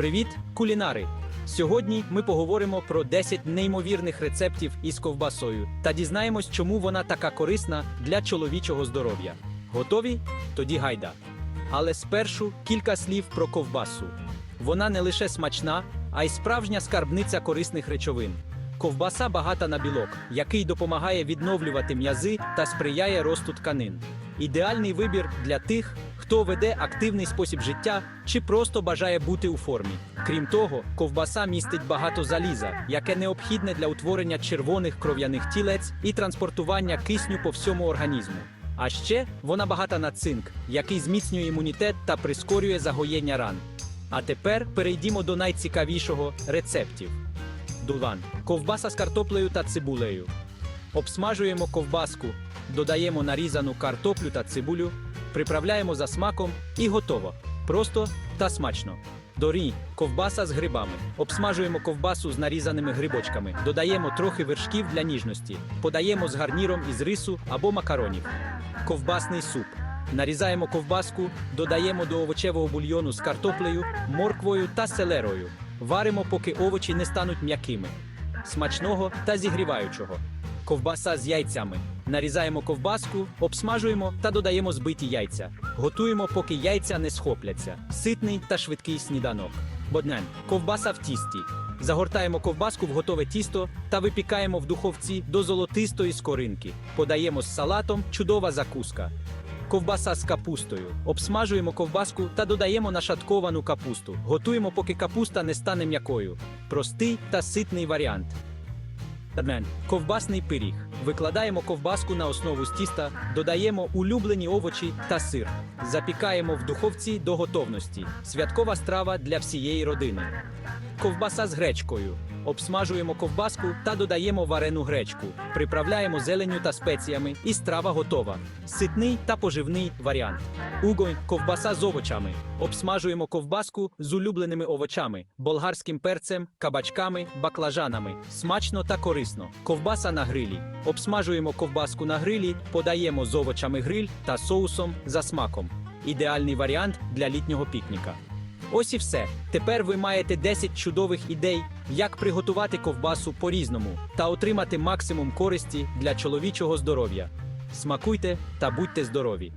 Привіт, кулінари! Сьогодні ми поговоримо про 10 неймовірних рецептів із ковбасою та дізнаємось, чому вона така корисна для чоловічого здоров'я. Готові? Тоді гайда. Але спершу кілька слів про ковбасу. Вона не лише смачна, а й справжня скарбниця корисних речовин. Ковбаса багата на білок, який допомагає відновлювати м'язи та сприяє росту тканин. Ідеальний вибір для тих, хто веде активний спосіб життя чи просто бажає бути у формі. Крім того, ковбаса містить багато заліза, яке необхідне для утворення червоних кров'яних тілець і транспортування кисню по всьому організму. А ще вона багата на цинк, який зміцнює імунітет та прискорює загоєння ран. А тепер перейдімо до найцікавішого рецептів. Дулан. Ковбаса з картоплею та цибулею. Обсмажуємо ковбаску, додаємо нарізану картоплю та цибулю, приправляємо за смаком і готово. Просто та смачно. Дорі, ковбаса з грибами. Обсмажуємо ковбасу з нарізаними грибочками, додаємо трохи вершків для ніжності, подаємо з гарніром із рису або макаронів. Ковбасний суп. Нарізаємо ковбаску, додаємо до овочевого бульйону з картоплею, морквою та селерою. Варимо, поки овочі не стануть м'якими. Смачного та зігріваючого. Ковбаса з яйцями. Нарізаємо ковбаску, обсмажуємо та додаємо збиті яйця. Готуємо, поки яйця не схопляться. Ситний та швидкий сніданок. Боднен. Ковбаса в тісті. Загортаємо ковбаску в готове тісто та випікаємо в духовці до золотистої скоринки. Подаємо з салатом чудова закуска. Ковбаса з капустою. Обсмажуємо ковбаску та додаємо нашатковану капусту. Готуємо, поки капуста не стане м'якою. Простий та ситний варіант. Ковбасний пиріг. Викладаємо ковбаску на основу з тіста, додаємо улюблені овочі та сир. Запікаємо в духовці до готовності. Святкова страва для всієї родини. Ковбаса з гречкою. Обсмажуємо ковбаску та додаємо варену гречку. Приправляємо зеленню та спеціями, і страва готова. Ситний та поживний варіант. Угонь ковбаса з овочами. Обсмажуємо ковбаску з улюбленими овочами, болгарським перцем, кабачками, баклажанами. Смачно та корисно. Ковбаса на грилі. Обсмажуємо ковбаску на грилі, подаємо з овочами гриль та соусом за смаком. Ідеальний варіант для літнього пікніка. Ось і все. Тепер ви маєте 10 чудових ідей, як приготувати ковбасу по-різному та отримати максимум користі для чоловічого здоров'я. Смакуйте та будьте здорові!